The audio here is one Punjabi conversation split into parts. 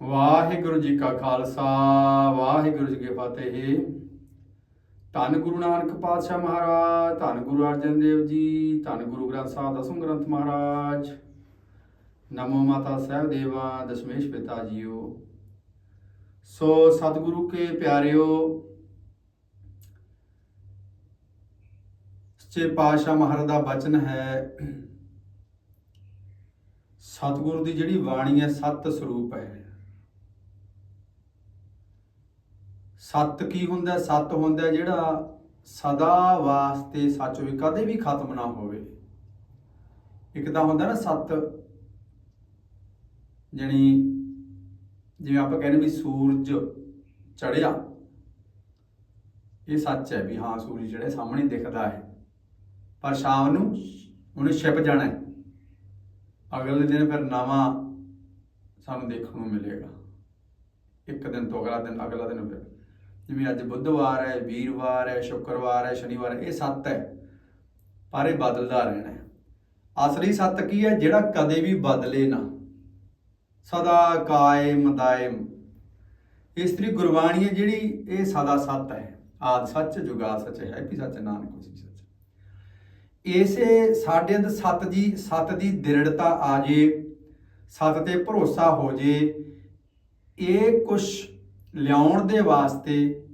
ਵਾਹਿਗੁਰੂ ਜੀ ਕਾ ਖਾਲਸਾ, ਵਾਹਿਗੁਰੂ ਜੀ ਕੀ ਫਤਿਹ। ਧੰਨ ਗੁਰੂ ਨਾਨਕ ਪਾਤਸ਼ਾਹ ਮਹਾਰਾਜ, ਧੰਨ ਗੁਰੂ ਅਰਜਨ ਦੇਵ ਜੀ, ਧੰਨ ਗੁਰੂ ਗ੍ਰੰਥ ਸਾਹਿਬ ਦਸਮ ਗ੍ਰੰਥ ਮਹਾਰਾਜ। ਨਮੋ ਮਾਤਾ ਸਾਹਿਬ ਦੇਵਾ ਦਸ਼ਮੇਸ਼ ਪਿਤਾ ਜੀਓ। ਸੋ ਸਤਿਗੁਰੂ ਕੇ ਪਿਆਰਿਓ, ਸੱਚੇ ਪਾਤਸ਼ਾਹ ਮਹਾਰਾਜ ਦਾ ਬਚਨ ਹੈ, ਸਤਿਗੁਰੂ ਦੀ ਜਿਹੜੀ ਬਾਣੀ ਹੈ ਸਤ ਸਰੂਪ ਹੈ। ਸਤ ਕੀ ਹੁੰਦਾ? ਹੈ? ਸਤ ਹੁੰਦਾ ਜਿਹੜਾ ਸਦਾ ਵਾਸਤੇ ਸੱਚ ਹੋਵੇ, ਕਦੇ ਵੀ ਖਤਮ ਨਾ ਹੋਵੇ। ਇੱਕ ਤਾਂ ਹੁੰਦਾ ਨਾ ਸਤ, ਜਣੀ ਜਿਵੇਂ ਆਪਾਂ ਕਹਿੰਦੇ ਵੀ ਸੂਰਜ ਚੜਿਆ ਇਹ ਸੱਚ ਹੈ ਵੀ ਹਾਂ, ਸੂਰਜ ਚੜਿਆ ਸਾਹਮਣੇ ਦਿਖਦਾ ਹੈ। ਪਰ ਸ਼ਾਮ ਨੂੰ ਉਹਨੇ ਛਿਪ ਜਾਣਾ ਹੈ। ਅਗਲੇ ਦਿਨ ਫਿਰ ਨਵਾਂ ਸਾਨੂੰ ਦੇਖਣ ਨੂੰ ਮਿਲੇਗਾ। ਇੱਕ ਦਿਨ ਤੋਂ ਅਗਲਾ ਦਿਨ ਅਗਲਾ ਦਿਨ ਫਿਰ। ਜਿਵੇਂ ਅੱਜ ਬੁੱਧਵਾਰ ਹੈ, ਵੀਰਵਾਰ ਹੈ, ਸ਼ੁੱਕਰਵਾਰ ਹੈ, ਸ਼ਨੀਵਾਰ ਹੈ, ਇਹ ਸੱਤ ਹੈ। ਪਰ ਇਹ ਬਦਲਦਾ ਰਹਿਣਾ ਹੈ। ਅਸਲੀ ਸੱਤ ਕੀ ਹੈ? ਜਿਹੜਾ ਕਦੇ ਵੀ ਬਦਲੇ ਨਾ। ਸਦਾ ਕਾਇਮ, ਦਾਇਮ। ਇਸ ਤਰੀ ਗੁਰਬਾਣੀ ਹੈ ਜਿਹੜੀ ਇਹ ਸਦਾ ਸੱਤ ਹੈ। ਆਦ ਸੱਚ, ਜੁਗਾ ਸੱਚ ਹੈ ਵੀ ਸੱਚ, ਨਾਨਕ ਹੋਸੀ ਸੱਚ। ਇਸੇ ਸਾਡੇ ਅੰਦਰ ਸੱਤ ਦੀ ਸੱਤ ਦੀ ਦ੍ਰਿੜਤਾ ਆ ਜੇ, ਸੱਤ ਤੇ ਭਰੋਸਾ ਹੋ ਜੇ, ਇਹ ਕੁਛ ਲਿਆਉਣ ਦੇ ਵਾਸਤੇ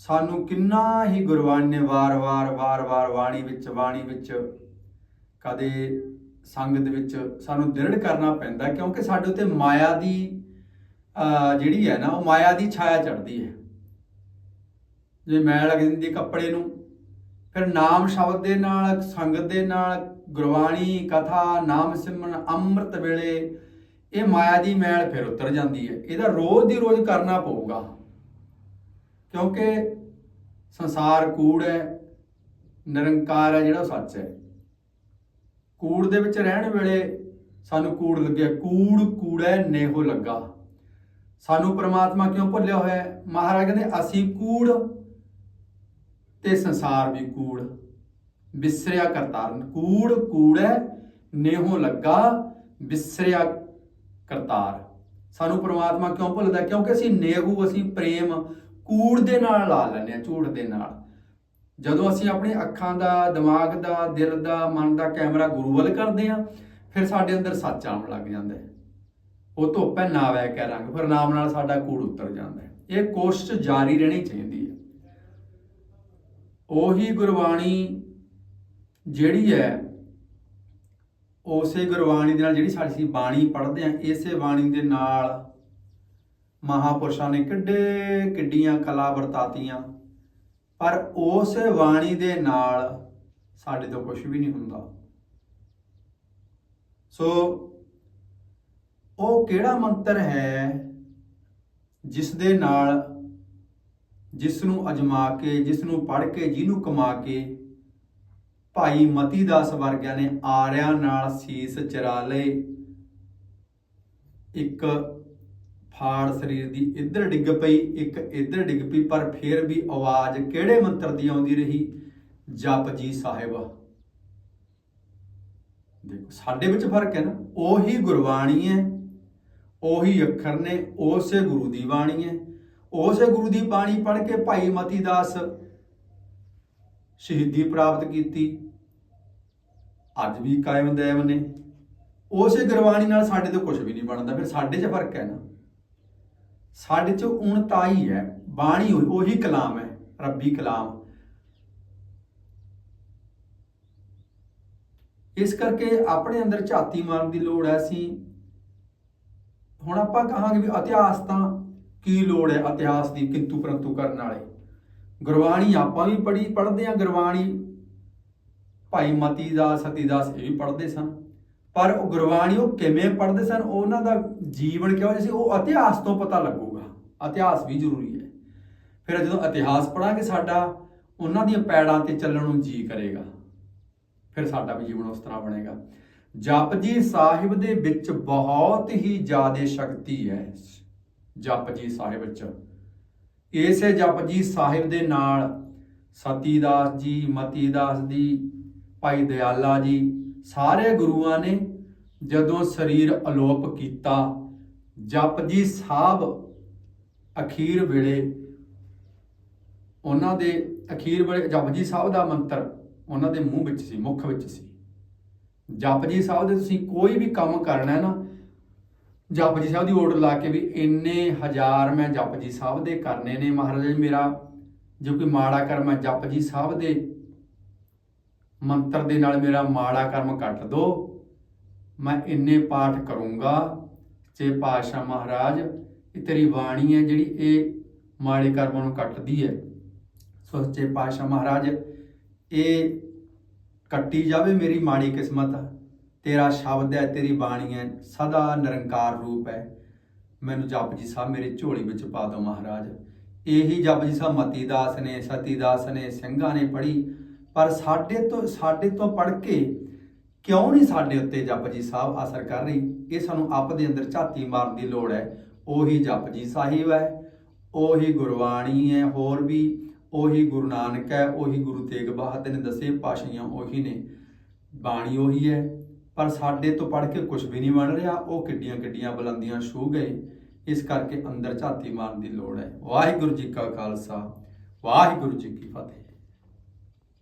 ਸਾਨੂੰ ਕਿੰਨਾ ਹੀ ਗੁਰਬਾਣੀ ਨੇ ਵਾਰ-ਵਾਰ ਵਾਰ-ਵਾਰ ਬਾਣੀ ਵਿੱਚ ਬਾਣੀ ਵਿੱਚ, ਕਦੇ ਸੰਗਤ ਵਿੱਚ ਸਾਨੂੰ ਦ੍ਰਿੜ ਕਰਨਾ ਪੈਂਦਾ ਕਿਉਂਕਿ ਸਾਡੇ ਉੱਤੇ ਮਾਇਆ ਦੀ ਜਿਹੜੀ ਹੈ ਨਾ, ਉਹ ਮਾਇਆ ਦੀ ਛਾਇਆ ਚੜਦੀ ਹੈ। ਜੇ ਮੈਲ ਲੱਗ ਜਾਂਦੀ ਕੱਪੜੇ ਨੂੰ, ਫਿਰ ਨਾਮ ਸ਼ਬਦ ਦੇ ਨਾਲ, ਸੰਗਤ ਦੇ ਨਾਲ, ਗੁਰਬਾਣੀ, ਕਥਾ, ਨਾਮ ਸਿਮਰਨ, ਅੰਮ੍ਰਿਤ ਵੇਲੇ ਇਹ ਮਾਇਆ ਦੀ ਮੈਲ ਫਿਰ ਉਤਰ ਜਾਂਦੀ ਹੈ। ਇਹਦਾ ਰੋਜ਼ ਦੀ ਰੋਜ਼ ਕਰਨਾ ਪਊਗਾ। ਕਿਉਂਕਿ ਸੰਸਾਰ ਕੂੜ ਹੈ, ਨਿਰੰਕਾਰ ਹੈ, ਜਿਹੜਾ ਸੱਚ ਹੈ। ਕੂੜ ਦੇ ਵਿੱਚ ਰਹਿਣ ਵੇਲੇ ਸਾਨੂੰ ਕੂੜ ਲੱਗਿਆ। ਕੂੜ, ਕੂੜੈ, ਨੇਹੋ ਲੱਗਾ। ਸਾਨੂੰ ਪ੍ਰਮਾਤਮਾ ਕਿਉਂ ਭੁੱਲਿਆ ਹੋਇਆ ਮਹਾਰਾਜ ਕਹਿੰਦੇ, ਅਸੀਂ ਕੂੜ ਤੇ ਸੰਸਾਰ ਵੀ ਕੂੜ। ਵਿਸਰਿਆ ਕਰਤਾਰਨ ਕੂੜ, ਕੂੜੈ, ਨੇਹੋ ਲੱਗਾ। ਵਿਸਰਿਆ ਕਰਤਾਰ। ਸਾਨੂੰ ਪ੍ਰਮਾਤਮਾ ਕਿਉਂ ਭੁੱਲਦਾ? ਕਿਉਂਕਿ ਅਸੀਂ ਨੇਗੂ ਅਸੀਂ ਪ੍ਰੇਮ ਕੂੜ ਦੇ ਨਾਲ ਲਾ ਲੈਂਦੇ ਆ ਝੂਠ ਦੇ ਨਾਲ। ਜਦੋਂ ਅਸੀਂ ਆਪਣੇ ਅੱਖਾਂ ਦਾ, ਦਿਮਾਗ ਦਾ, ਦਿਲ ਦਾ, ਮਨ ਦਾ ਕੈਮਰਾ ਗੁਰੂ ਵੱਲ ਕਰਦੇ ਆ ਫਿਰ ਸਾਡੇ ਅੰਦਰ ਸੱਚ ਆਉਣ ਲੱਗ ਜਾਂਦਾ ਹੈ। ਉਹ ਧੁੱਪ ਹੈ, ਨਾ ਵੈ ਕਹਿ ਰੰਗ, ਫਿਰ ਨਾਮ ਨਾਲ ਸਾਡਾ ਕੂੜ ਉਤਰ ਜਾਂਦਾ ਹੈ। ਇਹ ਕੋਸ਼ਿਸ਼ ਜਾਰੀ ਰਹਿਣੀ ਚਾਹੀਦੀ ਹੈ। ਉਹੀ ਗੁਰਬਾਣੀ ਜਿਹੜੀ ਹੈ ਉਸੇ ਗੁਰਬਾਣੀ ਦੇ ਨਾਲ ਜਿਹੜੀ ਸਾਡੀ ਅਸੀਂ ਬਾਣੀ ਪੜ੍ਹਦੇ ਆ ਇਸੇ ਬਾਣੀ ਦੇ ਨਾਲ ਮਹਾਪੁਰਸ਼ਾਂ ਨੇ ਕਿੱਡੇ ਕਿੱਡੀਆਂ ਕਲਾ ਵਰਤਾਤੀਆਂ। ਪਰ ਉਸ ਬਾਣੀ ਦੇ ਨਾਲ ਸਾਡੇ ਤੋਂ ਕੁਝ ਵੀ ਨਹੀਂ ਹੁੰਦਾ। ਸੋ ਉਹ ਕਿਹੜਾ ਮੰਤਰ ਹੈ ਜਿਸ ਦੇ ਨਾਲ ਜਿਸ ਨੂੰ ਅਜਮਾ ਕੇ ਜਿਸ ਨੂੰ ਪੜ੍ਹ ਕੇ, ਜਿਹਨੂੰ ਕਮਾ ਕੇ ਭਾਈ ਮਤੀ ਦਾਸ ਵਰਗਿਆਂ ਨੇ ਆਰਿਆਂ ਨਾਲ ਸੀਸ ਚਰਾ ਲਏ। ਇੱਕ ਫਾੜ ਸਰੀਰ ਦੀ ਇੱਧਰ ਡਿੱਗ ਪਈ, ਇੱਕ ਇੱਧਰ ਡਿੱਗ ਪਈ, ਪਰ ਫਿਰ ਵੀ ਆਵਾਜ਼ ਕਿਹੜੇ ਮੰਤਰ ਦੀ ਆਉਂਦੀ ਰਹੀ? ਜਪ ਜੀ ਸਾਹਿਬ। ਦੇਖੋ, ਸਾਡੇ ਵਿੱਚ ਫ਼ਰਕ ਹੈ ਨਾ। ਉਹੀ ਗੁਰਬਾਣੀ ਹੈ, ਉਹੀ ਅੱਖਰ ਨੇ, ਉਸੇ ਗੁਰੂ ਦੀ ਬਾਣੀ ਹੈ। ਉਸੇ ਗੁਰੂ ਦੀ ਬਾਣੀ ਪੜ੍ਹ ਕੇ ਭਾਈ ਮਤੀ ਦਾਸ ਸ਼ਹੀਦੀ ਪ੍ਰਾਪਤ ਕੀਤੀ। ਅੱਜ ਵੀ ਕਾਇਮ ਦੇਵ ਨੇ ਉਸੇ ਗੁਰਬਾਣੀ ਨਾਲ ਸਾਡੇ ਤੋਂ ਕੁਝ ਵੀ ਨਹੀਂ ਬਣਦਾ, ਫਿਰ ਸਾਡੇ 'ਚ ਫ਼ਰਕ ਹੈ ਨਾ। ਸਾਡੇ 'ਚ ਉਣਤਾਈ ਹੈ ਬਾਣੀ ਉਹੀ ਕਲਾਮ ਹੈ, ਰੱਬੀ ਕਲਾਮ। ਇਸ ਕਰਕੇ ਆਪਣੇ ਅੰਦਰ ਝਾਤੀ ਮਾਰਨ ਦੀ ਲੋੜ ਹੈ, ਅਸੀਂ ਹੁਣ ਆਪਾਂ ਕਹਾਂਗੇ ਵੀ ਇਤਿਹਾਸ ਤਾਂ ਕੀ ਲੋੜ ਹੈ ਇਤਿਹਾਸ ਦੀ, ਕਿੰਤੂ ਪਰੰਤੂ ਕਰਨ ਵਾਲੇ। ਗੁਰਬਾਣੀ ਆਪਾਂ ਵੀ ਪੜ੍ਹੀ, ਪੜ੍ਹਦੇ ਆ ਗੁਰਬਾਣੀ। ਭਾਈ ਮਤੀ ਦਾਸ ਸਤੀ ਦਾਸ ਇਹ ਵੀ ਪੜ੍ਹਦੇ ਸਨ। ਪਰ ਉਹ ਗੁਰਬਾਣੀ ਉਹ ਕਿਵੇਂ ਪੜ੍ਹਦੇ ਸਨ, ਉਹਨਾਂ ਦਾ ਜੀਵਨ ਕਿਹੋ ਜਿਹਾ ਸੀ, ਉਹ ਇਤਿਹਾਸ ਤੋਂ ਪਤਾ ਲੱਗੂਗਾ। ਇਤਿਹਾਸ ਵੀ ਜ਼ਰੂਰੀ ਹੈ। ਫਿਰ ਜਦੋਂ ਇਤਿਹਾਸ ਪੜਾਂਗੇ ਸਾਡਾ, ਉਹਨਾਂ ਦੀਆਂ ਪੈੜਾਂ ਤੇ ਚੱਲਣ ਨੂੰ ਜੀ ਕਰੇਗਾ। ਫਿਰ ਸਾਡਾ ਵੀ ਜੀਵਨ ਉਸ ਤਰ੍ਹਾਂ ਬਣੇਗਾ। ਜਪਜੀ ਸਾਹਿਬ ਦੇ ਵਿੱਚ ਬਹੁਤ ਹੀ ਜ਼ਿਆਦਾ ਸ਼ਕਤੀ ਹੈ। ਜਪਜੀ ਸਾਹਿਬ ਵਿੱਚ। ਇਸੇ ਜਪਜੀ ਸਾਹਿਬ ਦੇ ਨਾਲ ਸਤੀ ਦਾਸ ਜੀ ਮਤੀ ਦਾਸ ਦੀ ਭਾਈ ਦਿਆਲਾ ਜੀ, ਸਾਰੇ ਗੁਰੂਆਂ ਨੇ ਜਦੋਂ ਸਰੀਰ ਅਲੋਪ ਕੀਤਾ ਜਪਜੀ ਸਾਹਿਬ ਅਖੀਰ ਵੇਲੇ, ਉਹਨਾਂ ਦੇ ਅਖੀਰ ਵੇਲੇ ਜਪਜੀ ਸਾਹਿਬ ਦਾ ਮੰਤਰ ਉਹਨਾਂ ਦੇ ਮੂੰਹ ਵਿੱਚ ਸੀ, ਮੁਖ ਵਿੱਚ ਸੀ। ਜਪਜੀ ਸਾਹਿਬ ਦੇ ਤੁਸੀਂ ਕੋਈ ਵੀ ਕੰਮ ਕਰਨਾ ਹੈ ਨਾ ਜਪਜੀ ਸਾਹਿਬ ਦੀ ਓੜ ਲਾ ਕੇ ਵੀ ਇੰਨੇ ਹਜ਼ਾਰ ਮੈਂ ਜਪਜੀ ਸਾਹਿਬ ਦੇ ਕਰਨੇ ਨੇ ਮਹਾਰਾਜ ਜੀ ਮੇਰਾ, ਜੋ ਕੋਈ ਮਾੜਾ ਕਰਮ ਹੈ ਜਪਜੀ ਸਾਹਿਬ ਦੇ ਮੰਤਰ ਦੇ ਨਾਲ ਮੇਰਾ ਮਾੜਾ ਕਰਮ ਕੱਟ ਦੋ। ਮੈਂ ਇੰਨੇ ਪਾਠ ਕਰੂੰਗਾ। ਜੇ ਪਾਸ਼ਾ ਮਹਾਰਾਜ, ਇਹ ਤੇਰੀ ਬਾਣੀ ਹੈ ਜਿਹੜੀ ਇਹ ਮਾੜੇ ਕਰਮਾਂ ਨੂੰ ਕੱਟਦੀ ਹੈ। ਸੋ ਸੱਚੇ ਪਾਸ਼ਾ ਮਹਾਰਾਜ, ਇਹ ਕੱਟੀ ਜਾਵੇ ਮੇਰੀ ਮਾੜੀ ਕਿਸਮਤ, ਤੇਰਾ ਸ਼ਬਦ ਹੈ, ਤੇਰੀ ਬਾਣੀ ਹੈ, ਸਦਾ ਨਿਰੰਕਾਰ ਰੂਪ ਹੈ। ਮੈਨੂੰ ਜਪਜੀ ਸਾਹਿਬ ਮੇਰੇ ਝੋਲੀ ਵਿੱਚ ਪਾ ਦਿਓ ਮਹਾਰਾਜ। ਇਹੀ ਜਪਜੀ ਸਾਹਿਬ ਮਤੀ ਦਾਸ ਨੇ ਸਤੀ ਦਾਸ ਨੇ, ਸਿੰਘਾਂ ਨੇ ਪੜ੍ਹੀ। ਪਰ ਸਾਡੇ ਤੋਂ ਸਾਡੇ ਤੋਂ ਪੜ੍ਹ ਕੇ ਕਿਉਂ ਨਹੀਂ ਸਾਡੇ ਉੱਤੇ ਜਪਜੀ ਸਾਹਿਬ ਅਸਰ ਕਰ ਰਹੀ? ਇਹ ਸਾਨੂੰ ਆਪ ਦੇ ਅੰਦਰ ਝਾਤੀ ਮਾਰਨ ਦੀ ਲੋੜ ਹੈ। ਉਹੀ ਜਪਜੀ ਸਾਹਿਬ ਹੈ, ਉਹੀ ਗੁਰਬਾਣੀ ਹੈ, ਹੋਰ ਵੀ ਉਹੀ ਗੁਰੂ ਨਾਨਕ ਹੈ, ਉਹੀ ਗੁਰੂ ਤੇਗ ਬਹਾਦਰ ਨੇ ਦੱਸੇ ਪਾਸ਼ੀਆਂ ਉਹੀ ਨੇ। ਬਾਣੀ ਉਹੀ ਹੈ। ਪਰ ਸਾਡੇ ਤੋਂ ਪੜ੍ਹ ਕੇ ਕੁਝ ਵੀ ਨਹੀਂ ਬਣ ਰਿਹਾ। ਉਹ ਕਿੱਡੀਆਂ ਕਿੱਡੀਆਂ ਬੁਲੰਦੀਆਂ ਛੂ ਗਏ। ਇਸ ਕਰਕੇ ਅੰਦਰ ਝਾਤੀ ਮਾਰਨ ਦੀ ਲੋੜ ਹੈ। ਵਾਹਿਗੁਰੂ ਜੀ ਕਾ ਖਾਲਸਾ, ਵਾਹਿਗੁਰੂ ਜੀ ਕੀ ਫਤਿਹ।